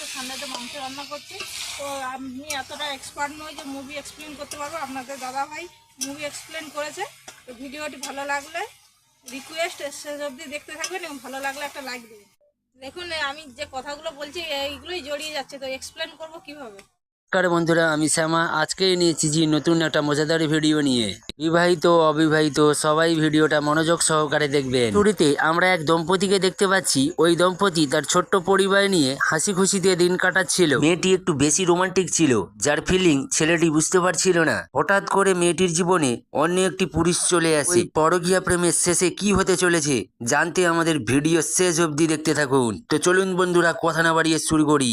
আজকে সানডেতে মাংস রান্না করছি। তো আমি এতটা এক্সপার্ট নই যে মুভি এক্সপ্লেন করতে পারব। আপনাদের দাদা ভাই মুভি এক্সপ্লেন করেছে। তো ভিডিওটি ভালো লাগলে রিকোয়েস্ট শেষ অবধি দেখতে থাকবেন এবং ভালো লাগলে একটা লাইক দেবেন। দেখুন, আমি যে কথাগুলো বলছি, এইগুলোই জড়িয়ে যাচ্ছে। তো এক্সপ্লেন করব কীভাবে? নমস্কার বন্ধুরা, আমি শ্যামা। আজকে নিয়েছি জি নতুন একটা মজাদার ভিডিও নিয়ে। বিবাহিত, অবিবাহিত, সবাই ভিডিওটা মনোযোগ সহকারে দেখবেন। শুরুতে আমরা এক দম্পতিকে দেখতে পাচ্ছি। ওই দম্পতি তার ছোট্ট পরিবার নিয়ে হাসি খুশিতে দিন কাটাচ্ছিল। মেয়েটি একটু বেশি রোমান্টিক ছিল, যার ফিলিং ছেলেটি বুঝতে পারছিল না। হঠাৎ করে মেয়েটির জীবনে অন্য একটি পুরুষ চলে আসে। পরকীয়া প্রেমের শেষে কি হতে চলেছে, জানতে আমাদের ভিডিও শেষ অবধি দেখতে থাকুন। তো চলুন বন্ধুরা, কথা না বাড়িয়ে শুরু করি।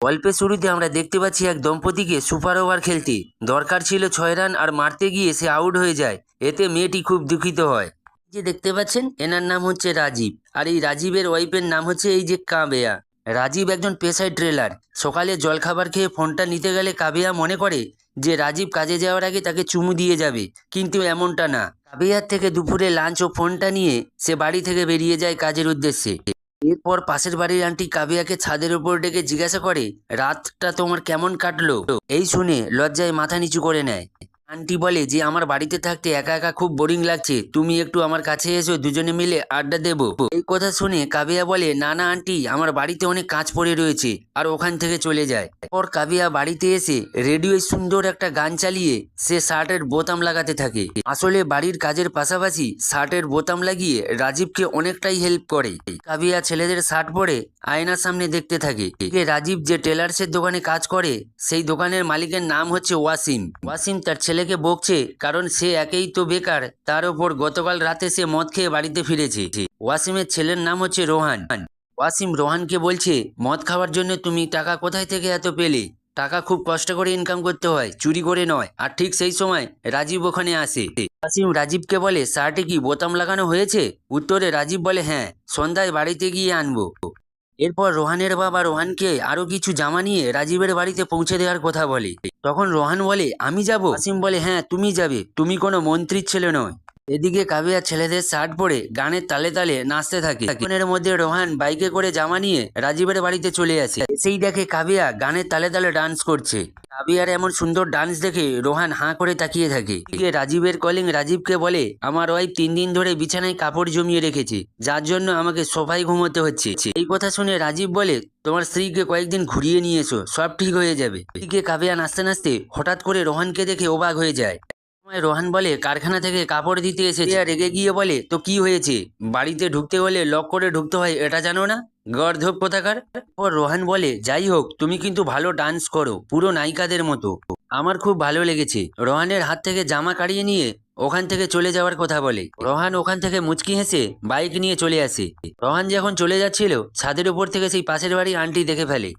গল্পের শুরুতে আমরা দেখতে পাচ্ছি এক দম্পতিকে সুপার ওভার খেলতে। দরকার ছিল ছয় রান আর মারতে গিয়ে সে আউট হয়ে যায়। এতে মেয়েটি খুব দুঃখিত হয়। যে দেখতে পাচ্ছেন, এনার নাম হচ্ছে রাজীব। আর এই রাজীবের ওয়াইফের নাম হচ্ছে এই যে কাবেয়া। রাজীব একজন পেশায় ট্রেলার। সকালে জলখাবার খেয়ে ফোনটা নিতে গেলে কাবেয়া মনে করে যে রাজীব কাজে যাওয়ার আগে তাকে চুমু দিয়ে যাবে, কিন্তু এমনটা না। কাবেয়ার থেকে দুপুরে লাঞ্চ ও ফোনটা নিয়ে সে বাড়ি থেকে বেরিয়ে যায় কাজের উদ্দেশ্যে। এরপর পাশের বাড়ির আন্টি কাবিয়াকে ছাদের উপর ডেকে জিজ্ঞাসা করে, রাতটা তোমার কেমন কাটলো? এই শুনে লজ্জায় মাথা নিচু করে নেয়। আন্টি বলে যে, আমার বাড়িতে থাকতে একা একা খুব বোরিং লাগছে। তুমি একটু আমার কাছে এসো, দুজনে মিলে আড্ডা দেবো। এই কথা শুনে কাবিয়া বলে, না না, আন্টি, আমার বাড়িতে অনেক কাজ পড়ে রয়েছে, আর ওখান থেকে চলে যায়। পর কাবিয়া বাড়িতে এসে রেডিওয় সুন্দর একটা গান চালিয়ে সে শার্টের বোতাম লাগাতে থাকে। আসলে বাড়ির কাজের পাশাপাশি শার্টের বোতাম লাগিয়ে রাজীবকে অনেকটাই হেল্প করে। কাবিয়া ছেলেদের শার্ট পরে আয়নার সামনে দেখতে থাকে। রাজীব যে টেলার্সের দোকানে কাজ করে, সেই দোকানের মালিকের নাম হচ্ছে ওয়াসিম। ওয়াসিম তার ছেলেকে বকছে, কারণ সে একেই তো বেকার। তার ওপর গতকাল রাতে সে মদ খেয়ে বাড়িতে ফিরেছে। ওয়াসিমের ছেলের নাম হচ্ছে রোহান। ওয়াসিম রোহানকে বলছে, মদ খাওয়ার জন্য তুমি টাকা কোথায় থেকে এত পেলে? টাকা খুব কষ্ট করে ইনকাম করতে হয়, চুরি করে নয়। আর ঠিক সেই সময় রাজীব ওখানে আসে। ওয়াসিম রাজীবকে বলে শার্টে কি বোতাম লাগানো হয়েছে? উত্তরে রাজীব বলে হ্যাঁ সন্ধ্যায় বাড়িতে গিয়ে আনব। এরপর রোহানের বাবা রোহানকে আরও কিছু জামা নিয়ে রাজীবের বাড়িতে পৌঁছে দেওয়ার কথা বলে। তখন রোহান বলে, আমি যাব? আসিম বলে হ্যাঁ তুমি যাবে। তুমি কোনো মন্ত্রীর ছেলে নয়। এদিকে কাবিয়া ছেলেদের শার্ট পরে গানের তালে তালে নাচতে থাকে। এর মধ্যে রোহান বাইকে করে জামা নিয়ে রাজীবের বাড়িতে চলে আসে। সেই দেখে কাবিয়া গানের তালে তালে ডান্স করছে। কাবিয়ার এমন সুন্দর ডান্স দেখে রোহান হাঁ করে তাকিয়ে থাকে। এদিকে রাজীবের কলিং রাজীবকে বলে, আমার ওয়াইফ তিন দিন ধরে বিছানায় কাপড় জমিয়ে রেখেছে, যার জন্য আমাকে সোফায় ঘুমোতে হচ্ছে। এই কথা শুনে রাজীব বলে, তোমার স্ত্রীকে কয়েকদিন ঘুরিয়ে নিয়েছো সব ঠিক হয়ে যাবে। এদিকে কাবিয়া নাচতে নাচতে হঠাৎ করে রোহানকে দেখে অবাক হয়ে যায়। সময় রোহান বলে কারখানা থেকে কাপড় দিতে এসেছে। রেগে গিয়ে বলে তো কি হয়েছে? বাড়িতে ঢুকতে হলে লক করে ঢুকতে হয় এটা জানো না? গর্ধব কোথাকার? ও রোহান বলে যাই হোক তুমি কিন্তু ভালো ডান্স করো পুরো নায়িকাদের মতো। আমার খুব ভালো লেগেছে। রোহানের হাত থেকে জামা কাড়িয়ে নিয়ে ওখান থেকে চলে যাওয়ার কথা বলে। রোহান ওখান থেকে মুচকি হেসে বাইক নিয়ে চলে আসে। রোহান যখন চলে যাচ্ছিল ছাদের উপর থেকে সেই পাশের বাড়ি আন্টি দেখে ফেলে।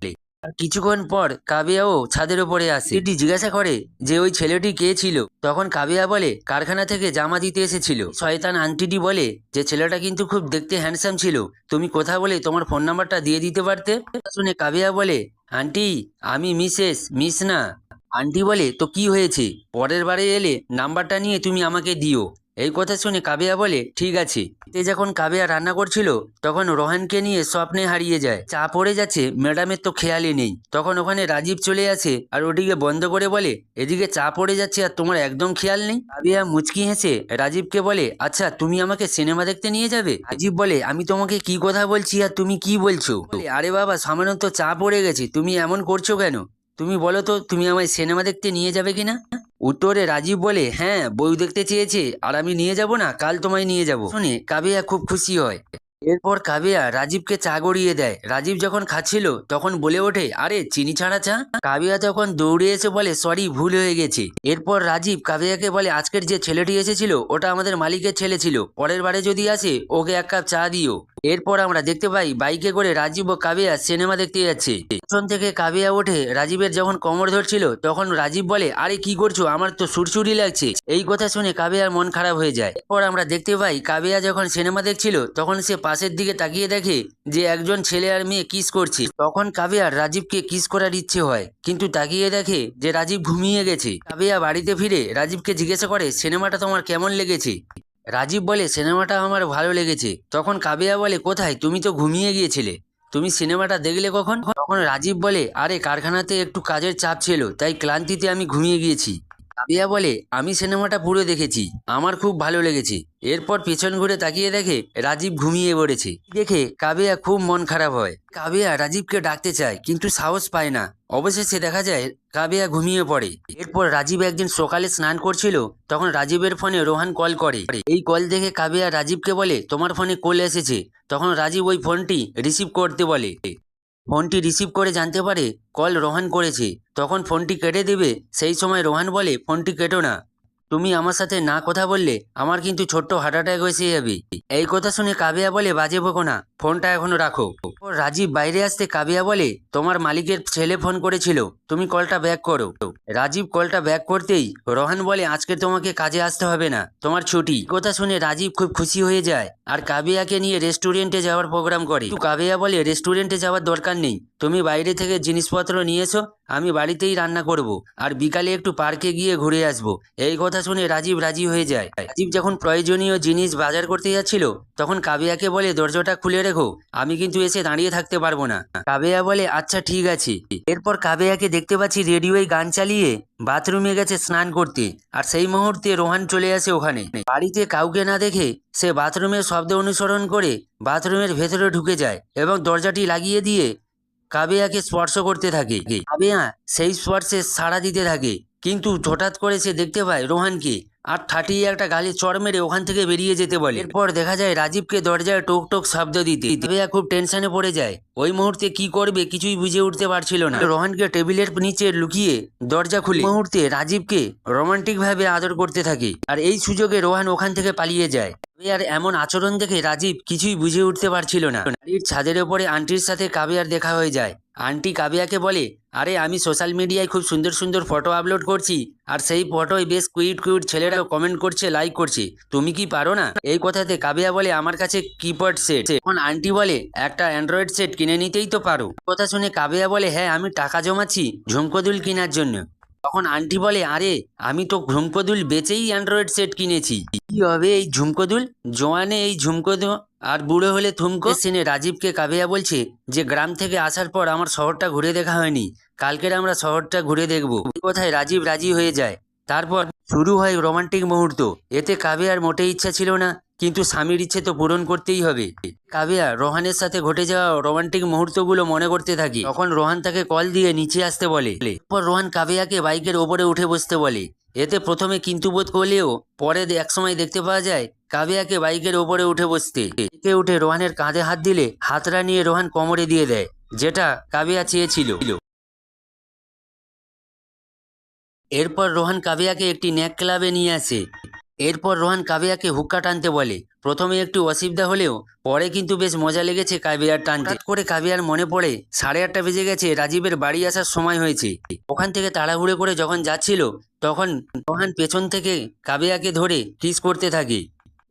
কিছুক্ষণ পর কাবিয়াও ছাদের উপরে আসে। এটি জিজ্ঞাসা করে যে ওই ছেলেটি কে ছিল? তখন কাবিয়া বলে, কারখানা থেকে জামা দিতে এসেছিল। শয়তান আন্টিটি বলে, যে ছেলেটা কিন্তু খুব দেখতে হ্যান্ডসাম ছিল। তুমি কথা বলে তোমার ফোন নাম্বারটা দিয়ে দিতে পারতে? শুনে কাবিয়া বলে, আন্টি, আমি মিসেস, মিস না। আন্টি বলে, তো কি হয়েছে? পরের বারে এলে নাম্বারটা নিয়ে তুমি আমাকে দিও। এই কথা শুনে কাবিয়া বলে ঠিক আছে। তে যখন কাবিয়া রান্না করছিল তখন রোহানকে নিয়ে স্বপ্নে হারিয়ে যায়। চা পড়ে যাচ্ছে ম্যাডামের তো খেয়ালই নেই। তখন ওখানে রাজীব চলে আসে আর ওটিকে বন্ধ করে বলে এদিকে চা পড়ে যাচ্ছে আর তোমার একদম খেয়াল নেই? কাবিয়া মুচকি হেসে রাজীবকে বলে আচ্ছা তুমি আমাকে সিনেমা দেখতে নিয়ে যাবে? রাজীব বলে আমি তোমাকে কি কথা বলছি আর তুমি কি বলছো? বলে, আরে বাবা সামান্য তো চা পড়ে গেছে তুমি এমন করছ কেন? তুমি বলো তো, তুমি আমায় সিনেমা দেখতে নিয়ে যাবে কিনা? উত্তরে রাজীব বলে হ্যাঁ বউ দেখতে চেয়েছে, আর আমি নিয়ে যাব না, কাল তোমায় নিয়ে যাব। শুনে কাবিয়া খুব খুশি হয়। এরপর কাবিয়া রাজীবকে চা গড়িয়ে দেয়। রাজীব যখন খাচ্ছিল, তখন বলে ওঠে, আরে, চিনি ছাড়া চা? কাবিয়া তখন দৌড়ে এসে বলে, সরি, ভুল হয়ে গেছে। এরপর রাজীব কাবিয়াকে বলে, আজকের যে ছেলেটি এসেছিল, ওটা আমাদের মালিকের ছেলে ছিল। পরের বারে যদি আসে, ওকে এক কাপ চা দিও। এরপর আমরা দেখতে পাই, বাইকে করে রাজীব ও কাবিয়া সিনেমা দেখতে যাচ্ছে। পেছন থেকে কাবিয়া ওঠে, রাজীবের যখন কোমর ধরছিল, তখন রাজীব বলে, আরে কি করছ? আমার তো সুরসুরি লাগছে। এই কথা শুনে কাবিয়ার মন খারাপ হয়ে যায়। এরপর আমরা দেখতে পাই, কাবিয়া যখন সিনেমা দেখছিল, তখন সে পাশের দিকে তাকিয়ে দেখে যে, একজন ছেলে আর মেয়ে কিস করছে। তখন কাবিয়ার রাজীবকে কিস করার ইচ্ছে হয়, কিন্তু তাকিয়ে দেখে যে, রাজীব ঘুমিয়ে গেছে। কাবিয়া বাড়িতে ফিরে রাজীবকে জিজ্ঞাসা করে, সিনেমাটা তোমার কেমন লেগেছে? রাজীব বলে, সিনেমাটা আমার ভালো লেগেছে। তখন কাবিয়া বলে, কোথায়? তুমি তো ঘুমিয়ে গিয়েছিলে। তুমি সিনেমাটা দেখলে কখন? তখন রাজীব বলে, আরে, কারখানাতে একটু কাজের চাপ ছিল, তাই ক্লান্তিতে আমি ঘুমিয়ে গিয়েছি। কাবিয়া বলে, আমি সিনেমাটা পুরো দেখেছি, আমার খুব ভালো লেগেছে। এরপর পেছন ঘুরে তাকিয়ে দেখে রাজীব ঘুমিয়ে পড়েছে। দেখে কাবিয়া খুব মন খারাপ হয়। কাবিয়া রাজীবকে ডাকতে চায়, কিন্তু সাহস পায় না। অবশেষে দেখা যায়, কাবিয়া ঘুমিয়ে পড়ে। এরপর রাজীব একদিন সকালে স্নান করছিল, তখন রাজীবের ফোনে রোহান কল করে। এই কল দেখে কাবিয়া রাজীবকে বলে, তোমার ফোনে কল এসেছে। তখন রাজীব ওই ফোনটি রিসিভ করতে বলে। ফোনটি রিসিভ করে জানতে পারে কল রোহান করেছে। তখন ফোনটি কেটে দেবে। সেই সময় রোহান বলে, ফোনটি কেটো না। তুমি আমার সাথে না কথা বললে আমার কিন্তু ছোট্ট হার্ট অ্যাটাক এসে যাবে এই কথা শুনে কাবিয়া বলে, বাজে বকো না, ফোনটা এখনও রাখো। রাজীব বাইরে আসতে কাবিয়া বলে, তোমার মালিকের ছেলে ফোন করেছিল, তুমি কলটা ব্যাক করো। রাজীব কলটা ব্যাক করতেই রোহান বলে, আজকে তোমাকে কাজে আসতে হবে না, তোমার ছুটি। কথা শুনে রাজীব খুব খুশি হয়ে যায় আর কাবিয়াকে নিয়ে রেস্টুরেন্টে যাওয়ার প্রোগ্রাম করে। কাবিয়া বলে রেস্টুরেন্টে যাওয়ার দরকার নেই, তুমি বাইরে থেকে জিনিসপত্র নিয়ে এসো, আমি বাড়িতেই রান্না করব, আর বিকালে একটু পার্কে গিয়ে ঘুরে আসব। এই কথা শুনে রাজীব রাজি হয়ে যায়। রাজীব যখন প্রয়োজনীয় জিনিস বাজার করতে যাচ্ছিল, তখন কাবিয়াকে বলে, দরজাটা খুলে রেখো, আমি কিন্তু এসে দাঁড়িয়ে থাকতে পারব না। কাবিয়া বলে আচ্ছা ঠিক আছে। এরপর কাবিয়াকে দেখতে পাচ্ছি রেডিওয় গান চালিয়ে বাথরুমে গেছে স্নান করতে, আর সেই মুহূর্তে রোহান চলে আসে ওখানে। বাড়িতে কাউকে না দেখে সে বাথরুমের শব্দ অনুসরণ করে বাথরুমের ভেতরে ঢুকে যায় এবং দরজাটি লাগিয়ে দিয়ে কাবেয়াকে স্পর্শ করতে থাকে। কাবেয়া সেই স্পর্শে সাড়া দিতে থাকে। কিন্তু হঠাৎ করে সে দেখতে পায় রোহানকে আর ঠাটিয়ে একটা গালে চড় মেরে ওখান থেকে বেরিয়ে যেতে বলে। এরপর দেখা যায় রাজীবকে দরজায় টোক টোক শব্দ দিতে। কাবেয়া খুব টেনশনে পড়ে যায়। ওই মুহূর্তে কি করবে কিছুই বুঝে উঠতে পারছিল না। রোহানকে টেবিলের নিচে লুকিয়ে দরজা খুলে। মুহূর্তে রাজীবকে রোমান্টিক ভাবে আদর করতে থাকে। আর এই সুযোগে রোহান ওখান থেকে পালিয়ে যায়। কাবিয়ার এমন আচরণ দেখে রাজীব কিছুই বুঝে উঠতে পারছিল না। ছাদের ওপরে আন্টির সাথে কাবিয়ার দেখা হয়ে যায়। আন্টি কাবিয়াকে বলে, আরে, আমি সোশ্যাল মিডিয়ায় খুব সুন্দর সুন্দর ফটো আপলোড করছি, আর সেই ফটোয় বেশ কুইট কুইট ছেলেরা কমেন্ট করছে লাইক করছে। তুমি কি পারো না? এই কথাতে কাবিয়া বলে, আমার কাছে কিপ্যাড সেট এখন আন্টি বলে, একটা অ্যান্ড্রয়েড সেট কিনে নিতেই তো পারো। কথা শুনে কাবিয়া বলে হ্যাঁ আমি টাকা জমাচ্ছি ঝুমকোদুল কেনার জন্য। তখন আন্টি বলে, আরে, আমি তো ঝুমকোদুল বেচেই অ্যান্ড্রয়েড সেট কিনেছি। কি হবে এই ঝুমকোদুল? জোয়ানে এই ঝুমকোদুল আর বুড়ো হলে থুমকো? সিনে রাজীবকে কাবিয়া বলছে যে, গ্রাম থেকে আসার পর আমার শহরটা ঘুরে দেখা হয়নি। কালকের আমরা শহরটা ঘুরে দেখব। কথায় রাজীব রাজি হয়ে যায়। তারপর শুরু হয় রোমান্টিক মুহূর্ত। এতে কাবিয়ার মোটেই ইচ্ছা ছিল না, কিন্তু স্বামীর ইচ্ছে তো পূরণ করতেই হবে। কাবিয়া রোহানের সাথে ঘটে যাওয়া রোমান্টিক মুহূর্তগুলো মনে করতে থাকি। তখন রোহান তাকে কল দিয়ে নিচে আসতে বলে। এরপর রোহান কাবিয়াকে বাইকের ওপরে উঠে বসতে বলে। এতে প্রথমে কিন্তু বোধ করলেও, পরে একসময় দেখতে পাওয়া যায় কাবিয়াকে বাইকের ওপরে উঠে বসতে। একে উঠে রোহানের কাঁধে হাত দিলে হাতরা নিয়ে রোহান কোমরে দিয়ে দেয়, যেটা কাবিয়া চেয়েছিল। এরপর রোহান কাবিয়াকে একটি ন্যাক ক্লাবে নিয়ে আসে। এরপর রোহান কাবিয়াকে হুক্কা টানতে বলে। প্রথমে একটু অসুবিধা হলেও পরে কিন্তু বেশ মজা লেগেছে কাবিয়ার টানতে। করে কাবিয়ার মনে পড়ে, সাড়ে আটটা বেজে গেছে, রাজীবের বাড়ি আসার সময় হয়েছে। ওখান থেকে তাড়াহুড়ো করে যখন যাচ্ছিল, তখন রোহান পেছন থেকে কাবিয়াকে ধরে কিস করতে থাকে।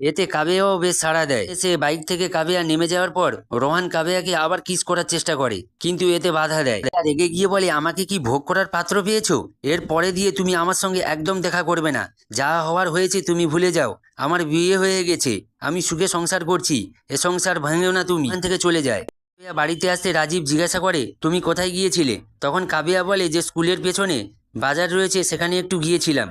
এতে কাবেয়াও বেশ সাড়া দেয়। সে বাইক থেকে কাবেয়া নেমে যাওয়ার পর রোহান কাবেয়াকে আবার কিস করার চেষ্টা করে, কিন্তু এতে বাধা দেয়। রেগে গিয়ে বলে, আমাকে কি ভোগ করার পাত্র পেয়েছ? এর পরে দিয়ে তুমি আমার সঙ্গে একদম দেখা করবে না। যা হওয়ার হয়েছে তুমি ভুলে যাও। আমার বিয়ে হয়ে গেছে। আমি সুখে সংসার করছি। এ সংসার ভাঙেও না তুমি। এখান থেকে চলে যায়। কাবিয়া বাড়িতে আসতে রাজীব জিজ্ঞাসা করে, তুমি কোথায় গিয়েছিলে? তখন কাবিয়া বলে, যে স্কুলের পেছনে বাজার রয়েছে সেখানে একটু গিয়েছিলাম।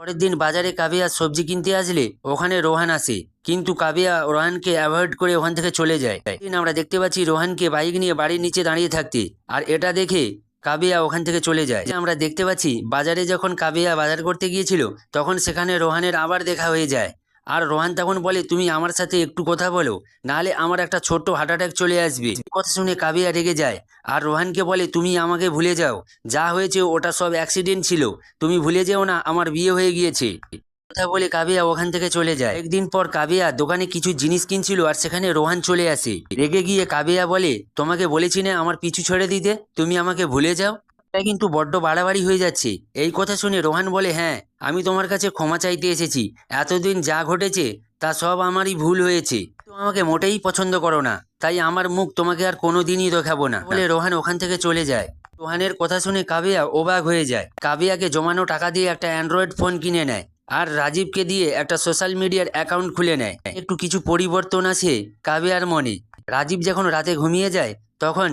পরের দিন বাজারে কাবিয়া সবজি কিনতে আসলে ওখানে রোহান আসে। কিন্তু কাবিয়া রোহানকে অ্যাভয়েড করে ওখান থেকে চলে যায়। দিন আমরা দেখতে পাচ্ছি রোহানকে বাইক নিয়ে বাড়ির নিচে দাঁড়িয়ে থাকতে। আর এটা দেখে কাবিয়া ওখান থেকে চলে যায়। আমরা দেখতে পাচ্ছি বাজারে যখন কাবিয়া বাজার করতে গিয়েছিল, তখন সেখানে রোহানের আবার দেখা হয়ে যায়। আর রোহান তখন বলে, তুমি আমার সাথে একটু কথা বলো, নাহলে আমার একটা ছোট্ট হার্ট অ্যাটাক চলে আসবে। কথা শুনে কাবিয়া রেগে যায়। আর রোহানকে বলে, তুমি আমাকে ভুলে যাও। যা হয়েছে ওটা সব অ্যাক্সিডেন্ট ছিল। তুমি ভুলে যেও না, আমার বিয়ে হয়ে গিয়েছে। কথা বলে কাবিয়া ওখান থেকে চলে যায়। একদিন পর কাবিয়া দোকানে কিছু জিনিস কিনছিল আর সেখানে রোহান চলে আসে। রেগে গিয়ে কাবিয়া বলে, তোমাকে বলেছি না আমার পিছু ছেড়ে দিতে? তুমি আমাকে ভুলে যাও? এটা কিন্তু বড্ড বাড়াবাড়ি হয়ে যাচ্ছে। এই কথা শুনে রোহান বলে হ্যাঁ আমি তোমার কাছে ক্ষমা চাইতে এসেছি। এতদিন যা ঘটেছে, তা সব আমারই ভুল হয়েছে। তুমি আমাকে মোটেই পছন্দ করো না। তাই আমার মুখ তোমাকে আর কোনো দিনই দেখাবো না। বলে রোহান ওখান থেকে চলে যায়। রোহানের কথা শুনে কাবিয়া অবাক হয়ে যায়। কাবিয়াকে জমানো টাকা দিয়ে একটা অ্যান্ড্রয়েড ফোন কিনে নেয় আর রাজীবকে দিয়ে একটা সোশ্যাল মিডিয়ার অ্যাকাউন্ট খুলে নেয়। একটু কিছু পরিবর্তন আছে কাবিয়ার মনে। রাজীব যখন রাতে ঘুমিয়ে যায় তখন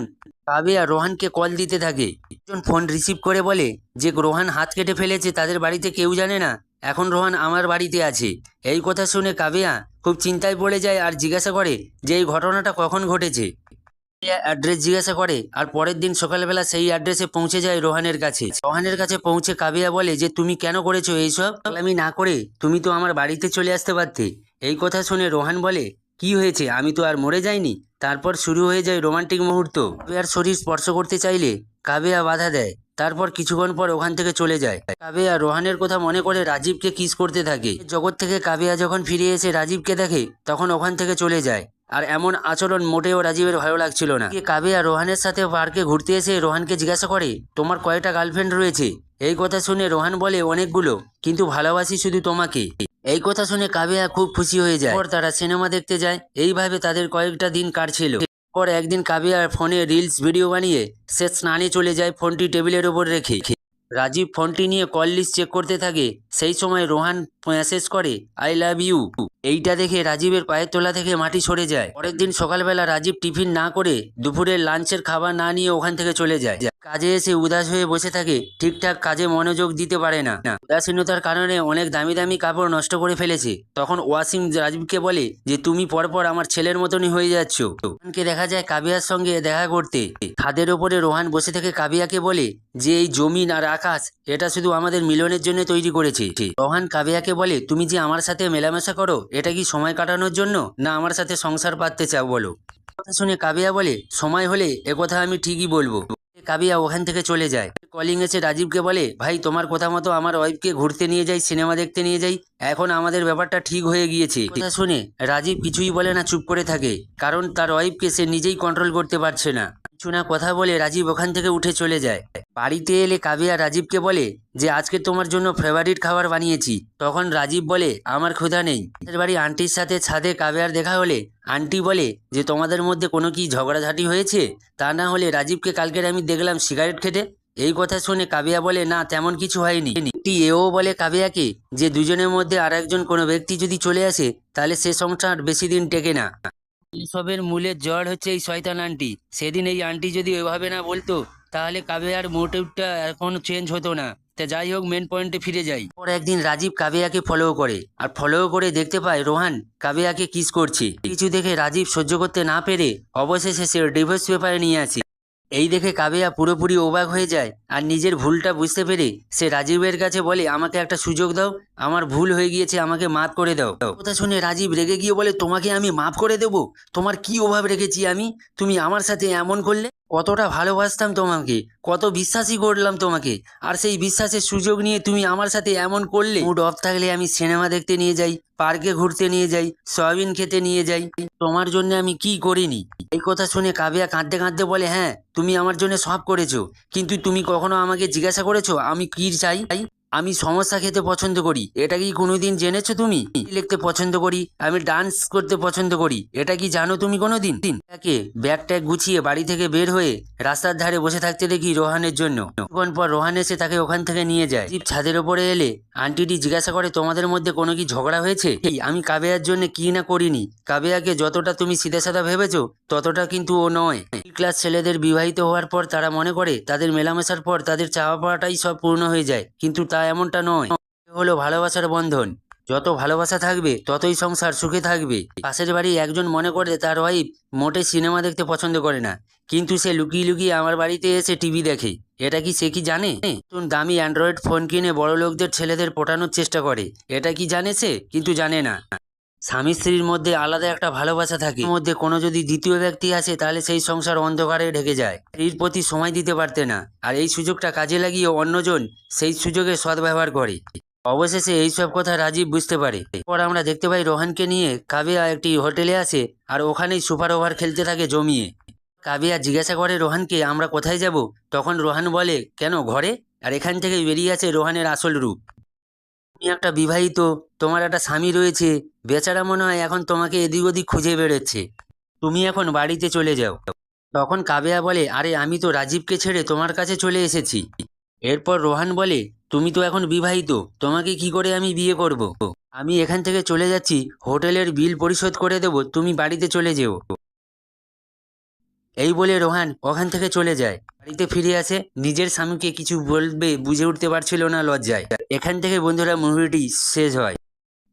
কাবিয়া রোহানকে কল দিতে থাকে। একজন ফোন রিসিভ করে বলে যে রোহান হাত কেটে ফেলেছে, তাদের বাড়িতে কেউ জানে না, এখন রোহান আমার বাড়িতে আছে। এই কথা শুনে কাবিয়া খুব চিন্তায় পড়ে যায় আর জিজ্ঞাসা করে যে এই ঘটনাটা কখন ঘটেছে। অ্যাড্রেস জিজ্ঞাসা করে আর পরের দিন সকালবেলা সেই অ্যাড্রেসে পৌঁছে যায় রোহানের কাছে। রোহানের কাছে পৌঁছে কাবিয়া বলে যে, তুমি কেন করেছ এইসব? আমি না করে, তুমি তো আমার বাড়িতে চলে আসতে পারতে। এই কথা শুনে রোহান বলে কি হয়েছে? আমি তো আর মরে যাইনি। তারপর শুরু হয়ে যায় রোমান্টিক মুহূর্ত। কাবিয়ার শরীর স্পর্শ করতে চাইলে কাবেয়া বাধা দেয়। তারপর কিছুক্ষণ পর ওখান থেকে চলে যায়। কাবেয়া রোহানের কথা মনে করে রাজীবকে কিস করতে থাকে। জগৎ থেকে কাবেয়া যখন ফিরে এসে রাজীবকে দেখে, তখন ওখান থেকে চলে যায়। আর এমন আচরণ মোটেও রাজীবের ভালো লাগছিল না। কাবিয়া রোহানের সাথে পার্কে ঘুরতে এসে রোহানকে জিজ্ঞাসা করে, তোমার কয়টা গার্লফ্রেন্ড রয়েছে? এই কথা শুনে রোহান বলে, অনেকগুলো। কিন্তু ভালোবাসি শুধু তোমাকে। এই কথা শুনে কাবিয়া খুব খুশি হয়ে যায়। পর তারা সিনেমা দেখতে যায়। এইভাবে তাদের কয়েকটা দিন কাটছিল। পর একদিন কাবিয়া ফোনে রিলস ভিডিও বানিয়ে সে স্নানে চলে যায় ফোনটি টেবিলের ওপর রেখে। রাজীব ফোনটি নিয়ে কল লিস্ট চেক করতে থাকে। সেই সময় রোহান মেসেজ করে, আই লাভ ইউ। এইটা দেখে রাজীবের পায়ের তোলা থেকে মাটি সরে যায়। পরের দিন সকালবেলা রাজীব টিফিন না করে দুপুরের লাঞ্চের খাবার না নিয়ে ওখান থেকে চলে যায়। কাজে এসে উদাস হয়ে বসে থাকে, ঠিকঠাক কাজে মনোযোগ দিতে পারে না। উদাসীনতার কারণে অনেক দামি দামি কাপড় নষ্ট করে ফেলেছে। তখন ওয়াসিম রাজীবকে বলে যে, তুমি পরপর আমার ছেলের মতনই হয়ে যাচ্ছ। রোহানকে দেখা যায় কাবিয়ার সঙ্গে দেখা করতে। খাদের ওপরে রোহান বসে থেকে কাবিয়াকে বলে যে, এই জমিন আর আকাশ, এটা শুধু আমাদের মিলনের জন্য তৈরি করেছে। রোহান কাবিয়াকে বলে, তুমি যে আমার সাথে মেলামেশা করো, এটা কি সময় কাটানোর জন্য, না আমার সাথে সংসার পাততে চাও বলো? কথা শুনে কাবিয়া বলে, সময় হলে একথা আমি ঠিকই বলব। কাবিয়া ওখান থেকে চলে যায়। কলিং এসে রাজীবকে বলে, ভাই, তোমার কথা মতো আমার ওয়াইফকে ঘুরতে নিয়ে যাই সিনেমা দেখতে নিয়ে যাই। এখন আমাদের ব্যাপারটা ঠিক হয়ে গিয়েছে। কথা শুনে রাজীব কিছুই বলে না, চুপ করে থাকে। কারণ তার ওয়াইফকে সে নিজেই কন্ট্রোল করতে পারছে না। কিছু না কথা বলে রাজীব ওখান থেকে উঠে চলে যায়। বাড়িতে এলে কাবিয়া রাজীবকে বলে যে, আজকে তোমার জন্য ফেভারিট খাবার বানিয়েছি। তখন রাজীব বলে, আমার ক্ষুধা নেই। বাড়ি আন্টির সাথে ছাদে কাবিয়ার দেখা হলে আন্টি বলে যে, তোমাদের মধ্যে কোনো কি ঝগড়াঝাটি হয়েছে? তা না হলে রাজীবকে কালকের আমি দেখলাম সিগারেট খেতে। এই কথা শুনে কাবিয়া বলে, না, তেমন কিছু হয়নি। একটি এও বলে, কাবিয়াকে, যে দুজনের মধ্যে আর একজন কোনো ব্যক্তি যদি চলে আসে, তাহলে সে সংসার বেশি দিন টেকে না। এসবের মূলের জড় হচ্ছে এই শয়তান আন্টি। সেদিন এই আন্টি যদি ওইভাবে না বলতো, তাহলে কাবিয়ার মোটিভটা এখন চেঞ্জ হতো না। তা যাই হোক মেন পয়েন্টে ফিরে যাই। পর একদিন রাজীব কাবিয়াকে ফলো করে, আর ফলো করে দেখতে পায় রোহান কাবিয়াকে কিস করছে। কিছু দেখে রাজীব সহ্য করতে না পেরে অবশেষে সে ডিভোর্স পেপারে নিয়ে আসে। এই দেখে কাবেয়া পুরোপুরি অবাক হয়ে যায়, আর নিজের ভুলটা বুঝতে পেরে সে রাজীবের কাছে বলে, আমাকে একটা সুযোগ দাও, আমার ভুল হয়ে গিয়েছে, আমাকে মাফ করে দাও। কথা শুনে রাজীব রেগে গিয়ে বলে, তোমাকে আমি মাফ করে দেব? তোমার কি অভাব রেখেছি আমি? তুমি আমার সাথে এমন করলে? কতটা ভালোবাসতাম তোমাকে, কত বিশ্বাসই করলাম তোমাকে। আর সেই বিশ্বাসের সুযোগ নিয়ে তুমি আমার সাথে এমন করলে মুড অফ থাকলে আমি সিনেমা দেখতে নিয়ে যাই পার্কে ঘুরতে নিয়ে যাই সয়াবিন খেতে নিয়ে যাই। তোমার জন্য আমি কি করিনি? এই কথা শুনে কাবিয়া কাঁদতে কাঁদতে বলে হ্যাঁ তুমি আমার জন্য সব করেছ। কিন্তু তুমি কখনো আমাকে জিজ্ঞাসা করেছ, আমি কি চাই? আমি সমস্যা খেতে পছন্দ করি। এটা কি কোনোদিন জেনেছো তুমি? লিখতে পছন্দ করি? আমি ডান্স করতে পছন্দ করি। এটা কি জানো তুমি কোনোদিন? দিন তাকে ব্যাগ ট্যাগ গুছিয়ে বাড়ি থেকে বের হয়ে রাস্তার ধারে বসে থাকতে দেখি রোহানের জন্য। কিছুক্ষণ পর রোহান এসে তাকে ওখান থেকে নিয়ে যায়। জীব ছাদের ওপরে এলে আন্টিটি জিজ্ঞাসা করে, তোমাদের মধ্যে কোনো কি ঝগড়া হয়েছে? এই, আমি কাবেয়ার জন্য কি না করিনি। কাবেয়াকে যতটা তুমি সিধা সাদা ভেবেছো, ততটা কিন্তু ও নয়। ক্লাস ছেলেদের বিবাহিত হওয়ার পর তারা মনে করে, তাদের মেলামেশার পর তাদের চাওয়া পাওয়াটাই সব পূর্ণ হয়ে যায়। কিন্তু তা এমনটা নয়। হলো ভালোবাসার বন্ধন। যত ভালোবাসা থাকবে, ততই সংসার সুখে থাকবে। পাশের বাড়ি একজন মনে করে তার ওয়াইফ মোটে সিনেমা দেখতে পছন্দ করে না। কিন্তু সে লুকিয়ে লুকিয়ে আমার বাড়িতে এসে টিভি দেখে। এটা কি সে কি জানে? নতুন দামি অ্যান্ড্রয়েড ফোন কিনে বড় লোকদের ছেলেদের পটানোর চেষ্টা করে। এটা কি জানে সে? কিন্তু জানে না। স্বামী স্ত্রীর মধ্যে আলাদা একটা ভালোবাসা থাকে। মধ্যে কোনো যদি দ্বিতীয় ব্যক্তি আসে, তাহলে সেই সংসার অন্ধকারে ঢেকে যায়। স্ত্রীর প্রতি সময় দিতে পারতে না। আর এই সুযোগটা কাজে লাগিয়ে অন্যজন সেই সুযোগে সদ্ব্যবহার করে। অবশেষে এইসব কথা রাজীব বুঝতে পারে। এরপর আমরা দেখতে পাই রোহানকে নিয়ে কাবিয়া একটি হোটেলে আসে আর ওখানেই সুপার ওভার খেলতে থাকে জমিয়ে। কাবিয়া জিজ্ঞাসা করে রোহানকে, আমরা কোথায় যাব? তখন রোহান বলে, কেন, ঘরে? আর এখান থেকে বেরিয়ে আছে রোহানের আসল রূপ। তুমি একটা বিবাহিত, তোমার একটা স্বামী রয়েছে, বেচারা মনে হয় এখন তোমাকে এদিক ওদিক খুঁজে বেড়োচ্ছে। তুমি এখন বাড়িতে চলে যাও। তখন কাবেয়া বলে, আরে, আমি তো রাজীবকে ছেড়ে তোমার কাছে চলে এসেছি। এরপর রোহান বলে, তুমি তো এখন বিবাহিত, তোমাকে কি করে আমি বিয়ে করব? আমি এখান থেকে চলে যাচ্ছি, হোটেলের বিল পরিশোধ করে দেবো, তুমি বাড়িতে চলে যেও। এই বলে রোহান ওখান থেকে চলে যায়। বাড়িতে ফিরে আসে, নিজের স্বামীকে কিছু বলবে বুঝে উঠতে পারছিল না লজ্জায়। এখান থেকে বন্ধুরা মুভিটি শেষ হয়।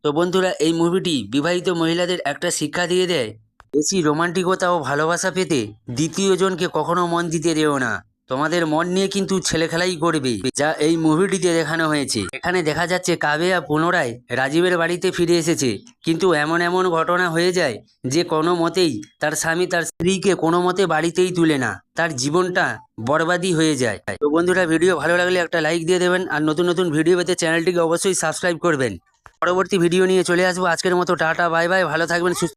তো বন্ধুরা, এই মুভিটি বিবাহিত মহিলাদের একটা শিক্ষা দিয়ে দেয়, বেশি রোমান্টিকতা ও ভালোবাসা পেতে দ্বিতীয় জনকে কখনো মন দিতে দেও না। তোমাদের মন নিয়ে কিন্তু ছেলে খেলাই করবে, যা এই মুভিটিতে দেখানো হয়েছে। এখানে দেখা যাচ্ছে কাবেয়া পুনরায় রাজীবের বাড়িতে ফিরে এসেছে, কিন্তু এমন এমন ঘটনা হয়ে যায় যে কোনো মতেই তার স্বামী তার স্ত্রীকে কোনো মতে বাড়িতেই তুলে না, তার জীবনটা বরবাদি হয়ে যায়। তো বন্ধুরা, ভিডিও ভালো লাগলে একটা লাইক দিয়ে দেবেন, আর নতুন নতুন ভিডিও পেতে চ্যানেলটিকে অবশ্যই সাবস্ক্রাইব করবেন। পরবর্তী ভিডিও নিয়ে চলে আসব। আজকের মতো টাটা বাই বাই ভালো থাকবেন, সুস্থ